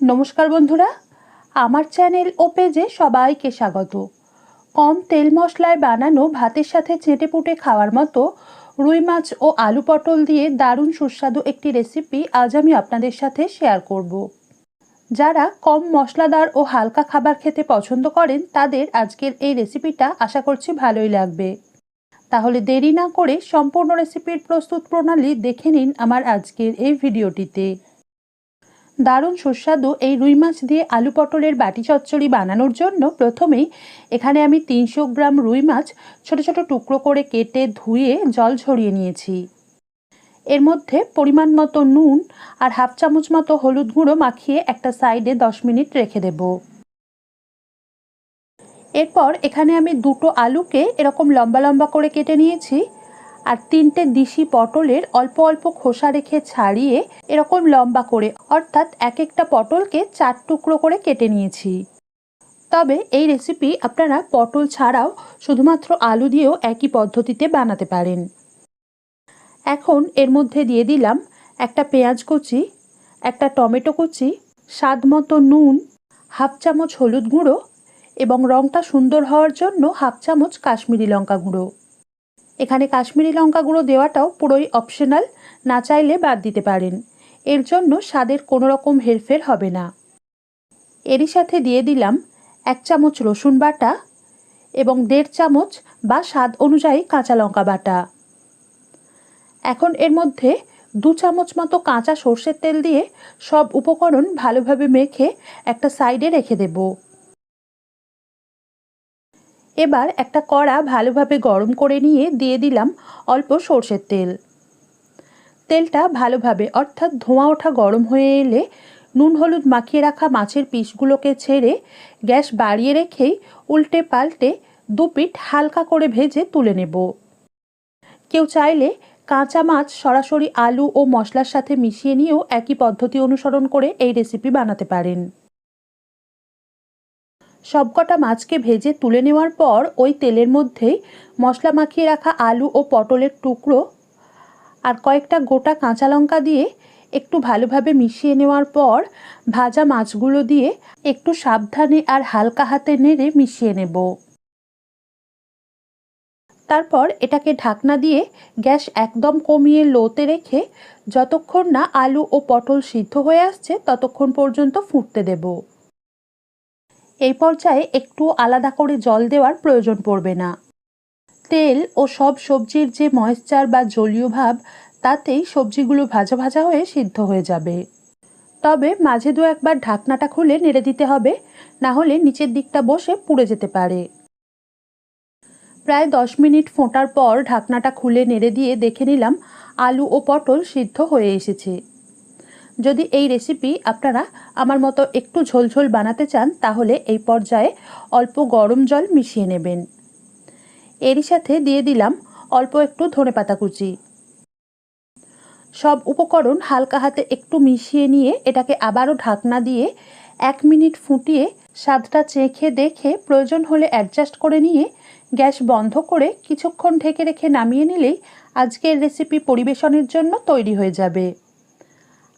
নমস্কার বন্ধুরা, আমার চ্যানেল ও পেজে সবাইকে স্বাগত। কম তেল মশলায় বানানো ভাতের সাথে চেটে পুটে খাওয়ার মতো রুই মাছ ও আলু পটল দিয়ে দারুণ সুস্বাদু একটি রেসিপি আজ আমি আপনাদের সাথে শেয়ার করব। যারা কম মশলাদার ও হালকা খাবার খেতে পছন্দ করেন, তাদের আজকের এই রেসিপিটা আশা করছি ভালোই লাগবে। তাহলে দেরি না করে সম্পূর্ণ রেসিপির প্রস্তুত প্রণালী দেখে নিন আমার আজকের এই ভিডিওটিতে দারুণ সুস্বাদু এই রুই মাছ দিয়ে আলু পটলের বাটি চচ্চড়ি বানানোর জন্য প্রথমেই এখানে আমি তিনশো গ্রাম রুই মাছ ছোট ছোট টুকরো করে কেটে ধুয়ে জল ঝরিয়ে নিয়েছি। এর মধ্যে পরিমাণ মতো নুন আর হাফ চামচ মতো হলুদ গুঁড়ো মাখিয়ে একটা সাইডে দশ মিনিট রেখে দেব। এরপর এখানে আমি দুটো আলুকে এরকম লম্বা লম্বা করে কেটে নিয়েছি। আর তিনটে দিশি পটলের অল্প অল্প খোসা রেখে ছাড়িয়ে এরকম লম্বা করে, অর্থাৎ এক একটা পটলকে চার টুকরো করে কেটে নিয়েছি। তবে এই রেসিপি আপনারা পটল ছাড়াও শুধুমাত্র আলু দিয়েও একই পদ্ধতিতে বানাতে পারেন। এখন এর মধ্যে দিয়ে দিলাম একটা পেঁয়াজ কুচি, একটা টমেটো কুচি, স্বাদ মতো নুন, হাফ চামচ হলুদ গুঁড়ো এবং রঙটা সুন্দর হওয়ার জন্য হাফ চামচ কাশ্মীরি লঙ্কা গুঁড়ো। এখানে কাশ্মীরি লঙ্কা গুঁড়ো দেওয়াটাও পুরোই অপশনাল না চাইলে বাদ দিতে পারেন। এর জন্য স্বাদের কোনো রকম হেরফের হবে না। এরই সাথে দিয়ে দিলাম এক চামচ রসুন বাটা এবং দেড় চামচ বা স্বাদ অনুযায়ী কাঁচা লঙ্কা বাটা। এখন এর মধ্যে দু চামচ মতো কাঁচা সর্ষের তেল দিয়ে সব উপকরণ ভালোভাবে মেখে একটা সাইডে রেখে দেবো। এবার একটা কড়া ভালোভাবে গরম করে নিয়ে দিয়ে দিলাম অল্প সর্ষের তেল। তেলটা ভালোভাবে, অর্থাৎ ধোঁয়া ওঠা গরম হয়ে এলে নুন হলুদ মাখিয়ে রাখা মাছের পিসগুলোকে ছেড়ে গ্যাস বাড়িয়ে রেখেই উল্টে পাল্টে দু পিঠ হালকা করে ভেজে তুলে নেব। কেউ চাইলে কাঁচা মাছ, সরাসরি আলু ও মশলার সাথে মিশিয়ে নিয়েও একই পদ্ধতি অনুসরণ করে এই রেসিপি বানাতে পারেন। সবকটা মাছকে ভেজে তুলে নেওয়ার পর ওই তেলের মধ্যেই মশলা মাখিয়ে রাখা আলু ও পটলের টুকরো আর কয়েকটা গোটা কাঁচা লঙ্কা দিয়ে একটু ভালোভাবে মিশিয়ে নেওয়ার পর ভাজা মাছগুলো দিয়ে একটু সাবধানে আর হালকা হাতে নেড়ে মিশিয়ে নেব। তারপর এটাকে ঢাকনা দিয়ে গ্যাস একদম কমিয়ে লোতে রেখে যতক্ষণ না আলু ও পটল সিদ্ধ হয়ে আসছে ততক্ষণ পর্যন্ত ফুটতে দেবো। এই পর্যায়ে একটু আলাদা করে জল দেওয়ার প্রয়োজন পড়বে না। তেল ও সব সবজির যে ময়েশ্চার বা জলীয় ভাব, তাতেই সবজিগুলো ভাজা ভাজা হয়ে সিদ্ধ হয়ে যাবে। তবে মাঝে দু একবার ঢাকনাটা খুলে নেড়ে দিতে হবে, না হলে নিচের দিকটা বসে পুড়ে যেতে পারে। প্রায় দশ মিনিট ফোটার পর ঢাকনাটা খুলে নেড়ে দিয়ে দেখে নিলাম আলু ও পটল সিদ্ধ হয়ে এসেছে। যদি এই রেসিপি আপনারা আমার মতো একটু ঝোলঝোল বানাতে চান, তাহলে এই পর্যায়ে অল্প গরম জল মিশিয়ে নেবেন। এরই সাথে দিয়ে দিলাম অল্প একটু ধনে পাতা কুচি। সব উপকরণ হালকা হাতে একটু মিশিয়ে নিয়ে এটাকে আবারও ঢাকনা দিয়ে এক মিনিট ফুটিয়ে স্বাদটা চেখে দেখে প্রয়োজন হলে অ্যাডজাস্ট করে নিয়ে গ্যাস বন্ধ করে কিছুক্ষণ ঢেকে রেখে নামিয়ে নিলেই আজকের রেসিপি পরিবেশনের জন্য তৈরি হয়ে যাবে।